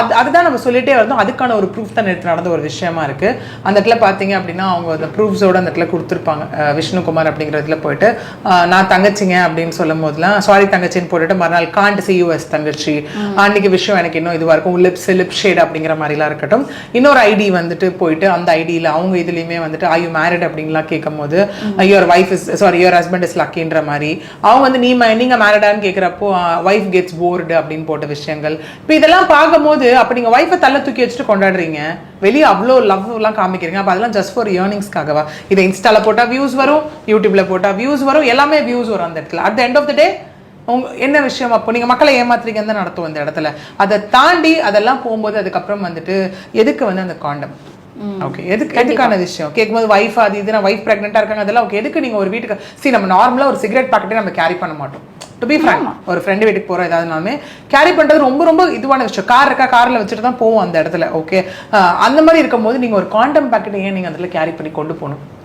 அது அதுதான் நம்ம சொல்லிட்டே இருந்தோம் அதுக்கான ஒரு ப்ரூஃப் தான் எடுத்து நடந்த ஒரு விஷயமா இருக்கு. அந்த இடத்துல பார்த்தீங்க அப்படின்னா அவங்க அந்த ப்ரூஃப்ஸோட அந்த இடத்துல கொடுத்துருப்பாங்க. விஷ்ணுகுமார் அப்படிங்கிறதுல போயிட்டு நான் தங்கச்சிங்க அப்படின்னு சொல்லும் போதெல்லாம் சாரி தங்கச்சின்னு போட்டுட்டு மறுநாள் காண்ட் சி யூஎஸ் தங்கச்சி. அன்னைக்கு விஷயம் எனக்கு இன்னும் இதுவாக இருக்கும். லிப்ஸ் லிப் ஷேட் அப்படிங்கிற மாதிரிலாம் இருக்கட்டும். இன்னொரு ஐடி வந்துட்டு போயிட்டு அந்த ஐடியில் அவங்க இதுலேயுமே வந்துட்டு ஐ யூ மேரிட் அப்படின்லாம் கேட்கும் போது your wife is sorry your husband is லக்கின்ற மாதிரி. அவங்க வந்து நீ ம- நீங்க மேரிடான்னு கேட்குறப்போ ஒய்ஃப் கெட்ஸ் போர்டு அப்படின்னு போட்ட விஷயங்கள். இப்போ இதெல்லாம் பார்க்கும்போது அப்போ நீங்கள் ஒய்ஃபை தள்ள தூக்கி வச்சுட்டு கொண்டாடுறீங்க. வெளியே அவ்வளோ லவ்லாம் காமிக்கிறீங்க. அப்போ அதெல்லாம் ஜஸ்ட் ஃபார் இயர்னிங்ஸ்க்காகவா இதை இன்ஸ்டால போட்டால் வியூஸ் வரும் யூடியூப்ல போட்டால் வியூஸ் வரும் எல்லாமே வியூஸ் வரும் அந்த இடத்துல. At the end of the day உங்க என்ன விஷயம் அப்போ? நீங்க மக்களை ஏமாத்துறீங்கன்னு தான் நடத்தும் இந்த இடத்துல. அதை தாண்டி அதெல்லாம் போகும்போது அதுக்கப்புறம் வந்துட்டு எதுக்கு வந்து அந்த காண்டம் ஓகே எதுக்கு எதுக்கான விஷயம்? கேட்கும்போது வைஃப் அது இது வைஃப் ப்ரெக்னெண்ட்டாக இருக்காங்க அதெல்லாம் ஓகே எதுக்கு நீங்க ஒரு வீட்டுக்கு see நம்ம நார்மலாக ஒரு சிகரெட் பாக்கெட்டே நம்ம கேரி பண்ண மாட்டோம். டு பி ஃப்ரங்க் ஒரு ஃப்ரெண்டு வீட்டுக்கு போகிறோம் ஏதாவதுனாலுமே கேரி பண்ணுறது ரொம்ப ரொம்ப இதுவான விஷயம். கார் இருக்கா காரில் வச்சுட்டு தான் போவோம் அந்த இடத்துல ஓகே அந்த மாதிரி இருக்கும்போது நீங்கள் ஒரு காண்டம் பாக்கெட் ஏன் நீங்கள் அதில் கேரி பண்ணி கொண்டு போகணும்?